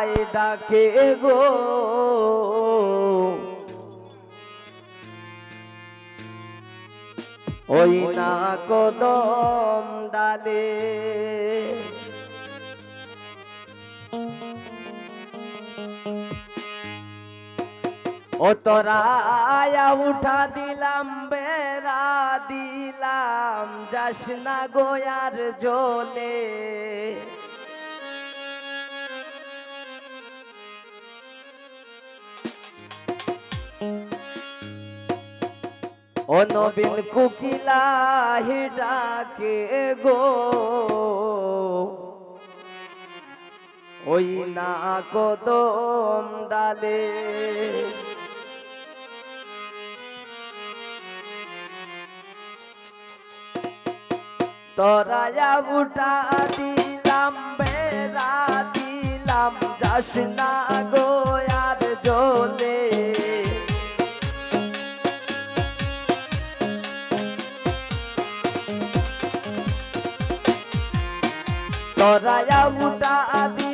কিলায় ডাকে গো। ওই না কদম ডালে ও তোরায়া উঠা দিলাম, বেড়া দিলাম, যাস না গোয়ার জলে। ও নবীন কুকিলা ডাকে গো। ওই না কদম ডালে। তোরায়া উঠা দিলাম, বেড়া দিলাম, যাস না গোয়ার তোরায়া উঠা দিলাম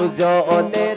আবজলের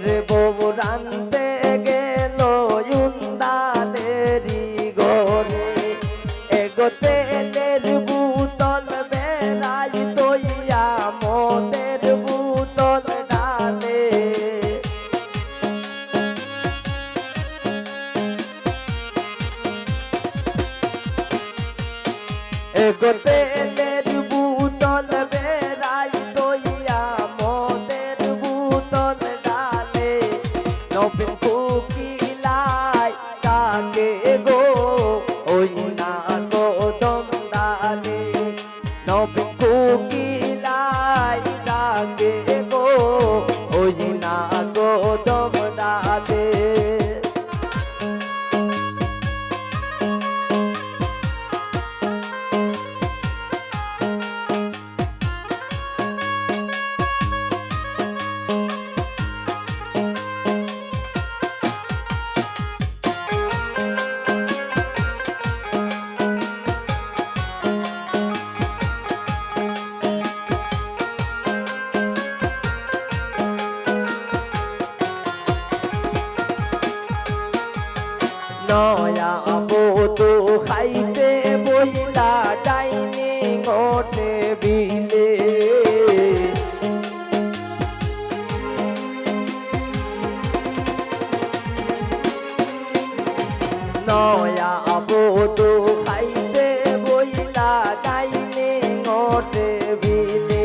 নয়া বধু খাইতে বইলা ডাইনিং ওঠে বিলে।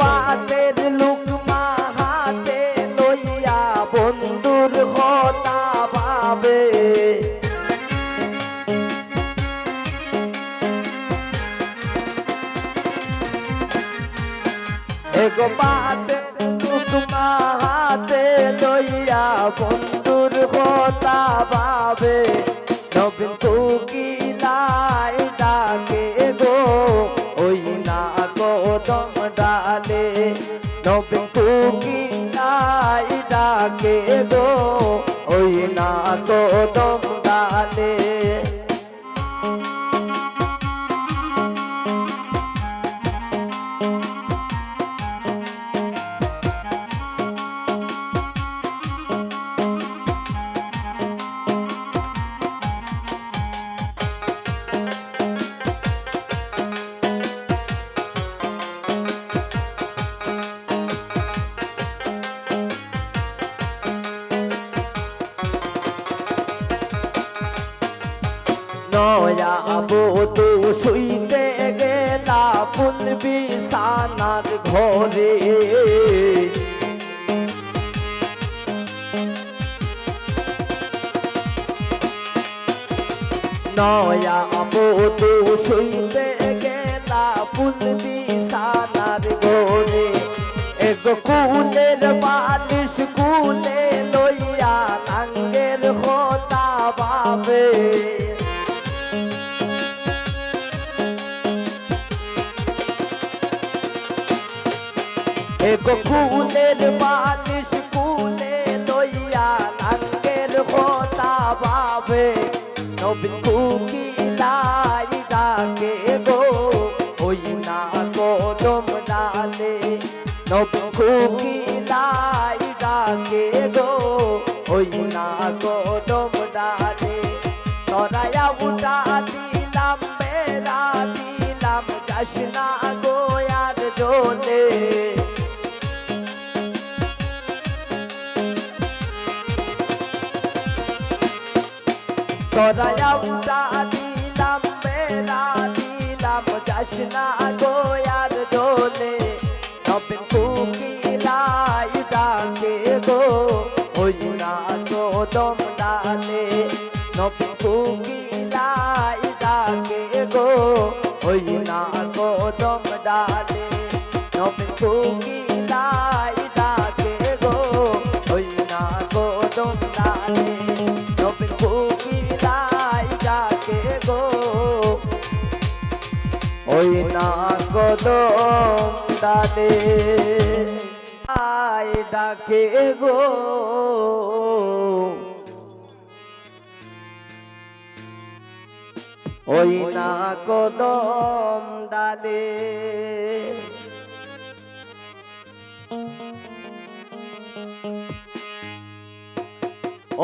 পাতের লুকমা হাতে লইয়া বন্ধুর কথা ভাবে। এগো পাতের লুকমা হাতে লইয়া বন্ধুর কথা বাবে নবীন কুকিলাই ডাকে গো, ওই না কদম ডালে। নবীন কুকিলাই ডাকে গো, ওই না কদম ডালে। বিছানার ঘরে। নয়া বধু শুইতে গেলা ফুল বিছানার ঘরে। এগো কুলের বালিশ কুলে লইয়া নাঙ্গের হতা বাবে এগো কুলের বালিশ কুলে লইয়া নাঙ্গের হতা বাবে নবীন কুকিলাই ডাকে গো ওই না কদম ডালে নবীন কুকিলাই ডাকে গো ওই না কদম ডালে তরায়া উঠা দিলাম মেরা দিলাম যাস তরায়া উঠা দিলাম মেরা দিলাম যাস না গো আর জোলে নবীন কুকিলাই ডাকে গো ওই না কদম ডালে নবীন কুকিলাই ডাকে গো ওই না কদম ডালে নবীন কুকিলাই ডালে আই ডাকে গো। ওই না কদম ডালে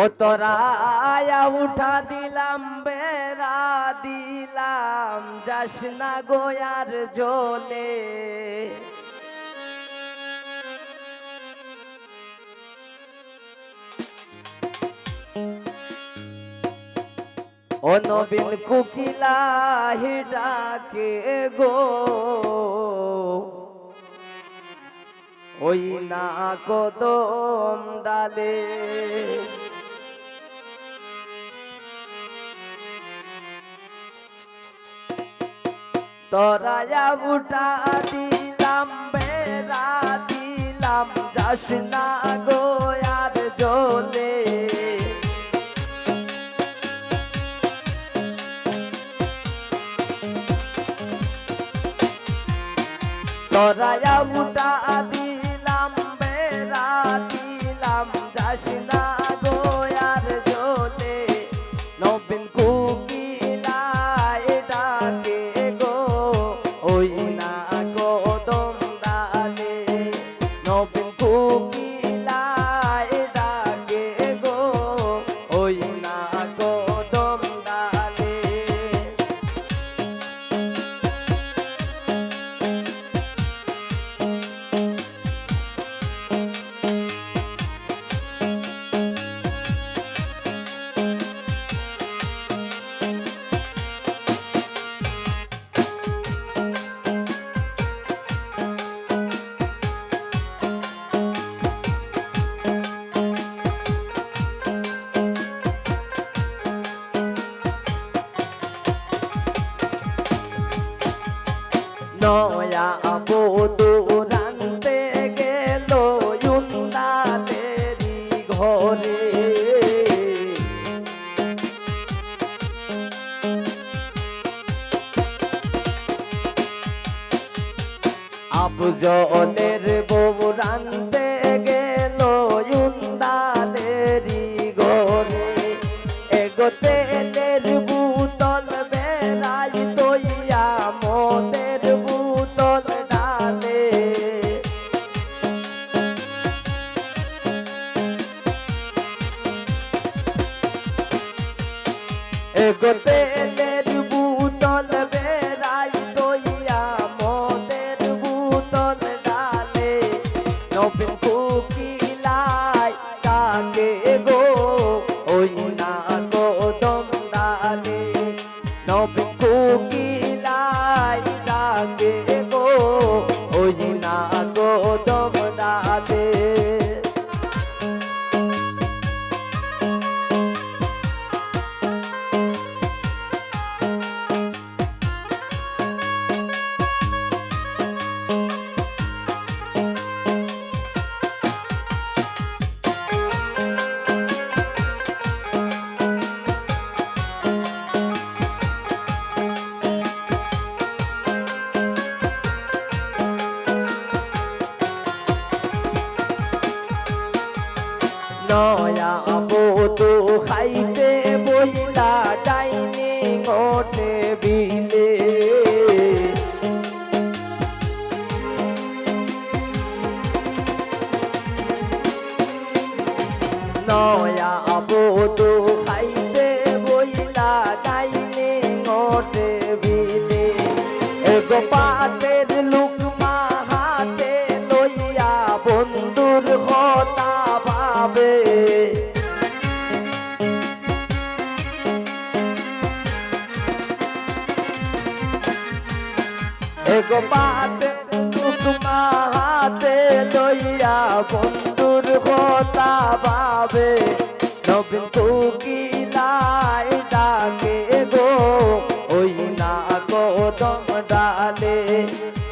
ও তোরায়া উঠা দিলাম, বেড়া দিলাম, যাস না গোয়ার জলে। ও নবীন কুকিলা ডাকে গো। ওই না কদম ডালে। তরায়া উঠা দিলাম, বেড়া দিলাম, যাস না গোয়ার জলে। তরায়া উঠা দিলাম আবজনের বউ রানতে গেল ইন্দাদেরি ঘরে। এগোতে বুতল তৈয়া মদের বুতল তো খাইতে বইলা ডাইনিং ঘটে বিলে। নয়া তো খাইতে বন্ধুর কথা ভাবে। নবীন কুকিলাই ডাকে গো? ওই না কদম ডালে।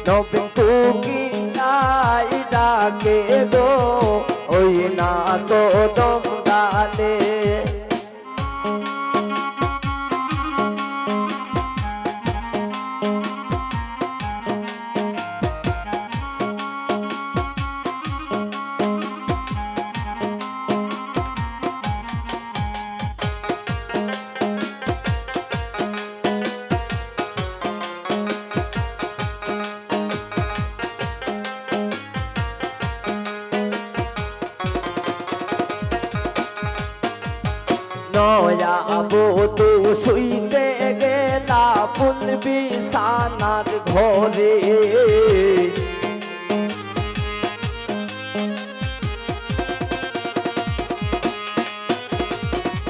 নবীন কুকিলাই ডাকে গো? ওই না কদম ডালে। বধু শুইতে গেলা ফুল বিছানার ঘরে।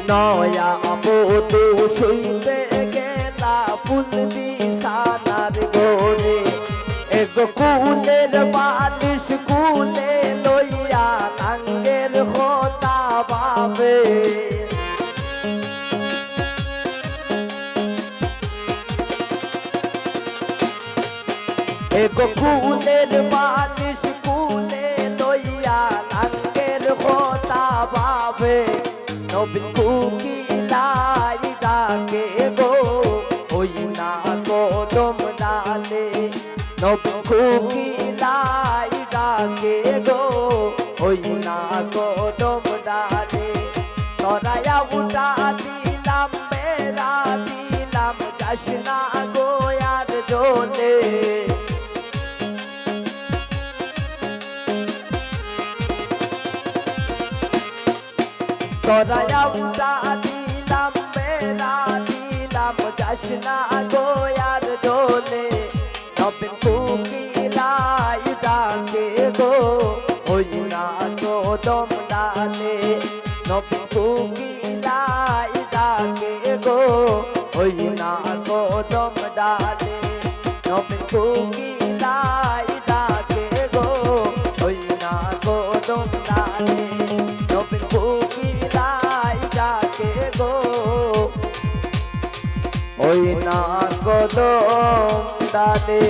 নয়া বধু শুইতে গেলা ফুল বিছানার ঘরে। এগো কুলের বালিশ কুলে এগো কুলের বালিশ কুলে লইয়া নাঙ্গের হতা বাবে নবীন কুকিলাই ডাকে গো, ওই না কদম ডালে। নবীন কুকিলাই ডাকে গো, ওই না কদম ডালে। তরায়া উঠা দিলাম, মেরা দিলাম, যাস উঠা দিলাম মেরা দিলাম যাস না গোয়ার দোলে নবীন কুকিলাই ডাকে গো ওই না কদম ডালে নবীন কুকিলাই ডাকে গো ওই না কদম ডালে নবীন কুকিলাই ওই না কদম ডালে